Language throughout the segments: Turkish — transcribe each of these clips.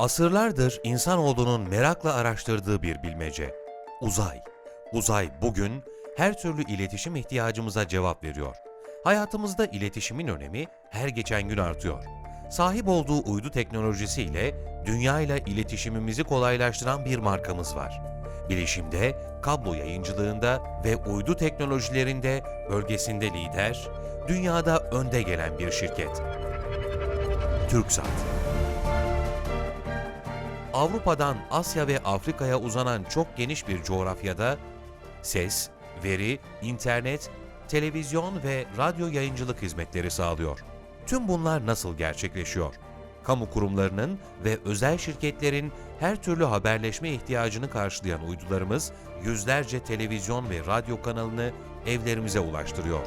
Asırlardır insanoğlunun merakla araştırdığı bir bilmece. Uzay. Uzay bugün her türlü iletişim ihtiyacımıza cevap veriyor. Hayatımızda iletişimin önemi her geçen gün artıyor. Sahip olduğu uydu teknolojisiyle dünya ile iletişimimizi kolaylaştıran bir markamız var. Bilişimde, kablo yayıncılığında ve uydu teknolojilerinde bölgesinde lider, dünyada önde gelen bir şirket. TürkSat. Avrupa'dan Asya ve Afrika'ya uzanan çok geniş bir coğrafyada ses, veri, internet, televizyon ve radyo yayıncılık hizmetleri sağlıyor. Tüm bunlar nasıl gerçekleşiyor? Kamu kurumlarının ve özel şirketlerin her türlü haberleşme ihtiyacını karşılayan uydularımız yüzlerce televizyon ve radyo kanalını evlerimize ulaştırıyor.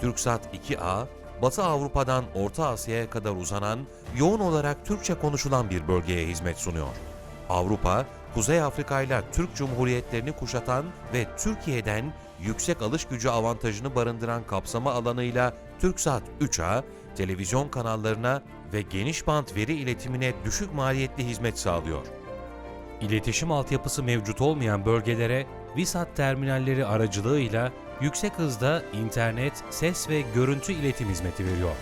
TürkSat 2A, Batı Avrupa'dan Orta Asya'ya kadar uzanan, yoğun olarak Türkçe konuşulan bir bölgeye hizmet sunuyor. Avrupa, Kuzey Afrika ile Türk Cumhuriyetlerini kuşatan ve Türkiye'den yüksek alış gücü avantajını barındıran kapsama alanıyla TürkSat 3A, televizyon kanallarına ve geniş bant veri iletimine düşük maliyetli hizmet sağlıyor. İletişim altyapısı mevcut olmayan bölgelere VISAT terminalleri aracılığıyla yüksek hızda internet, ses ve görüntü iletim hizmeti veriyor.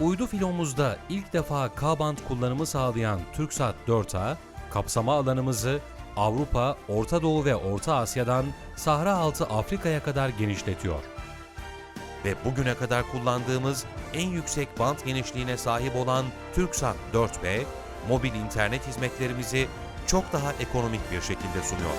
Uydu filomuzda ilk defa K-band kullanımı sağlayan TürkSat 4A, kapsama alanımızı Avrupa, Orta Doğu ve Orta Asya'dan Sahra altı Afrika'ya kadar genişletiyor. Ve bugüne kadar kullandığımız en yüksek band genişliğine sahip olan TürkSat 4B, mobil internet hizmetlerimizi çok daha ekonomik bir şekilde sunuyor.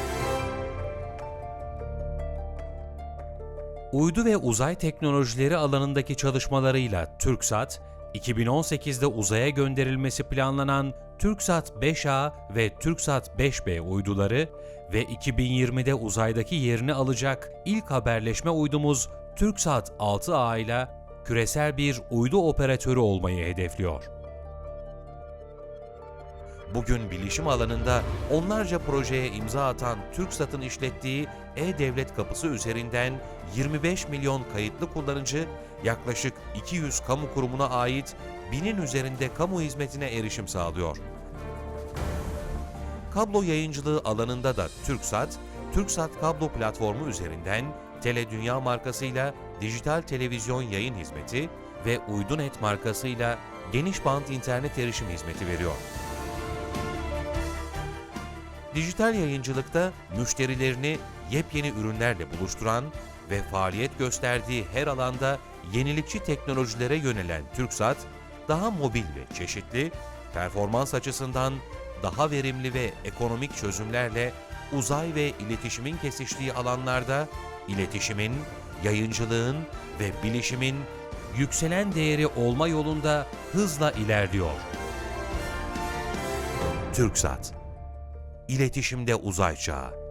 Uydu ve uzay teknolojileri alanındaki çalışmalarıyla TürkSat, 2018'de uzaya gönderilmesi planlanan TürkSat 5A ve TürkSat 5B uyduları ve 2020'de uzaydaki yerini alacak ilk haberleşme uydumuz TürkSat 6A ile küresel bir uydu operatörü olmayı hedefliyor. Bugün bilişim alanında onlarca projeye imza atan TürkSat'ın işlettiği E-Devlet kapısı üzerinden 25 milyon kayıtlı kullanıcı, yaklaşık 200 kamu kurumuna ait binin üzerinde kamu hizmetine erişim sağlıyor. Kablo yayıncılığı alanında da TürkSat, TürkSat kablo platformu üzerinden Tele Dünya markasıyla dijital televizyon yayın hizmeti ve Uydunet markasıyla geniş bant internet erişim hizmeti veriyor. Dijital yayıncılıkta müşterilerini yepyeni ürünlerle buluşturan ve faaliyet gösterdiği her alanda yenilikçi teknolojilere yönelen TürkSat, daha mobil ve çeşitli, performans açısından daha verimli ve ekonomik çözümlerle uzay ve iletişimin kesiştiği alanlarda iletişimin, yayıncılığın ve bilişimin yükselen değeri olma yolunda hızla ilerliyor. TürkSat İletişimde uzay çağı.